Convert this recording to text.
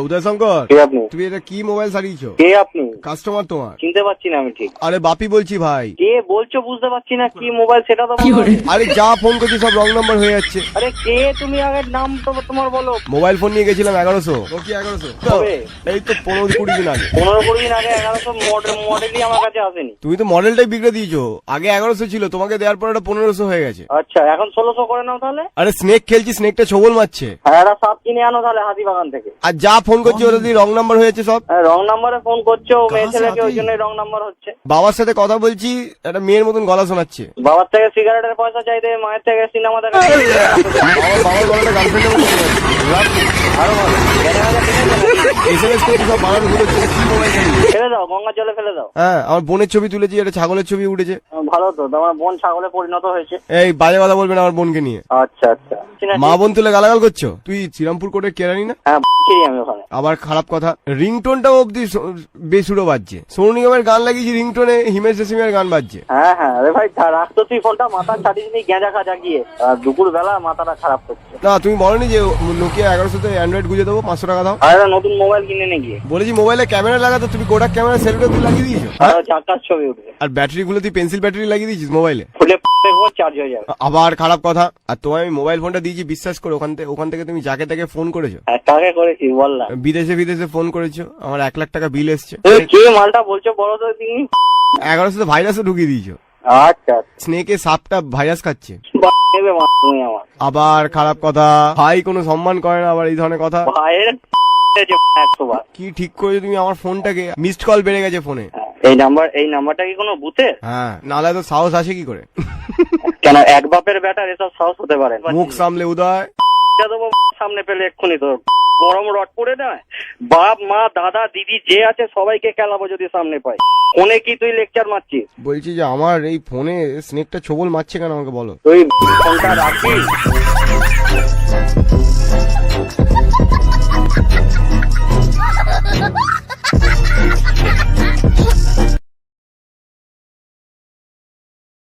উদয় শঙ্কর কে আপনি? তুমি এটা কি মোবাইল সারিয়েছো কে আপনি? কাস্টমার তোমার। চিনতে পারছি না আমি ঠিক। আরে বাপি বলছি ভাই। কে বলছো বুঝতে পারছি না কি মোবাইল সেটা তো আরে যা ফোন করছি সব রং নাম্বার হয়ে যাচ্ছে। আরে কে তুমি আগে নাম তো তোমার বলো। মোবাইল ফোন নিয়ে গেছিলাম এগারোশো। ও কি এগারোশো? এই তো পনেরো কুড়ি দিন আগে। পনেরো কুড়ি দিন আগে এগারোশো মডেল মডেলই আমার কাছে আসেনি। তুমি তো মডেলটাই বিগড়ে দিয়েছ। আগে এগারোশো ছিল তোমাকে দেওয়ার পর এটা পনেরোশো হয়ে গেছে। আচ্ছা এখন ষোলোশো করে নাও তাহলে। আরে স্নেক খেলছি স্নেকটা ছবল মারছে। হ্যাঁ একটা সাপ কিনে আনো তাহলে হাতি বাগান থেকে। আর যা ফোন করছি ওরা দিয়ে রং নাম্বার হয়েছে সব? রং নাম্বারে ফোন করছ মেয়ে কাহা ছেলেকে ওই জন্যই রং নাম্বার হচ্ছে। বাবার সাথে কথা বলছি একটা মেয়ের মতন গলা শোনাচ্ছে। বাবার থেকে সিগারেটের পয়সা চাইতে মায়ের থেকে সিনেমা দেখা। বাবার গলাটা গার্লফ্রেন্ডের মতো আরও ভালো? এসএমএস করছি সব বানানো ঘুরেছে কি মোবাইল ফেলে দাও গঙ্গার জলে ফেলে দাও। হ্যাঁ আমার বোনের ছবি তুলেছি একটা ছাগলের ছবি উঠেছে। ভালো তো তোমার বোন ছাগলে পরিণত হয়েছে। এই বাজে কথা বলবেন আমার বোনকে নিয়ে। আচ্ছা আচ্ছা। মা বোন তুলে গালাগাল করছ? তুই শ্রীরামপুর কোর্টের কেরানি না? হ্যাঁ আমি ওখানে। আবার খারাপ কথা রিংটোনটাও অব্দি স- বেসুরো বাজছে। সোনু নিগমের গান লাগিয়েছি রিংটোনে হিমেশ রেশমিয়ার গান বাজছে। হ্যাঁ হ্যাঁ আরে ভাই তা রাখতো তুই ফোনটা মাথা ছাড়িয়ে নি গেঁজা খাজা গিয়ে আর দুপুর বেলা মাথাটা খারাপ করছে। না তুমি বলনি যে নোকিয়া এগারোশোতে অ্যান্ড্রয়েড গুঁজে দেবো পাঁচশো টাকা দাও। আর নতুন মোবাইল কিনে নে গিয়ে। বলেছি মোবাইলে ক্যামেরা লাগাতো তুমি কোটাক ক্যামেরা সেলফি তুই লাগিয়ে দিয়েছ? আর চাকার ছবি উঠবে আর ব্যাটারি গুলো তুই পেন্সিল ব্যাটারি লাগিয়ে দিয়েছিস মোবাইলে? দেখব চার্জ হয়ে যাবে। আবার খারাপ কথা আর তোমায় আমি মোবাইল ফোনটা দিয়েছি বিশ্বাস করে ওখান থেকে ওখান থেকে তুমি যাকে তাকে ফোন করেছ। হ্যাঁ কাকে করেছি বললাম বিদেশে বিদেশে ফোন করেছ আমার এক লাখ টাকা বিল এসছে। কে মালটা বলছো বড় তো তিনি এগারোশো তো ভাইরাসও ঢুকিয়ে দিয়েছ। আচ্ছা স্নেকে সাপটা ভাইরাস খাচ্ছে। তুমি আবার খারাপ কথা ভাই কোনো সম্মান করে না আবার এই ধরনের কথা। ভাইয়ের কি ঠিক করেছ তুমি? আমার ফোনটাকে মিসড কল বেড়ে গেছে ফোনে হ্যাঁ, এই নাম্বার এই নাম্বারটা কি কোনো বুথে হ্যাঁ নাহলে তো সাহস আসে কি করে? কেন এক বাপের ব্যাটার এসব সাহস হতে পারে? মুখ সামলে উদয়। দেবো সামনে পেলে এক্ষুনি তো গরম রড পড়ে না বাপ মা দাদা দিদি যে আছে সবাইকে খেলাবো যদি সামনে পাই ফোনে কি তুই লেকচার মারছিস? বলছি যে আমার এই ফোনে স্নেকটা ছবল মারছে কেন আমাকে বলো? তুই ফোনটা রাখবি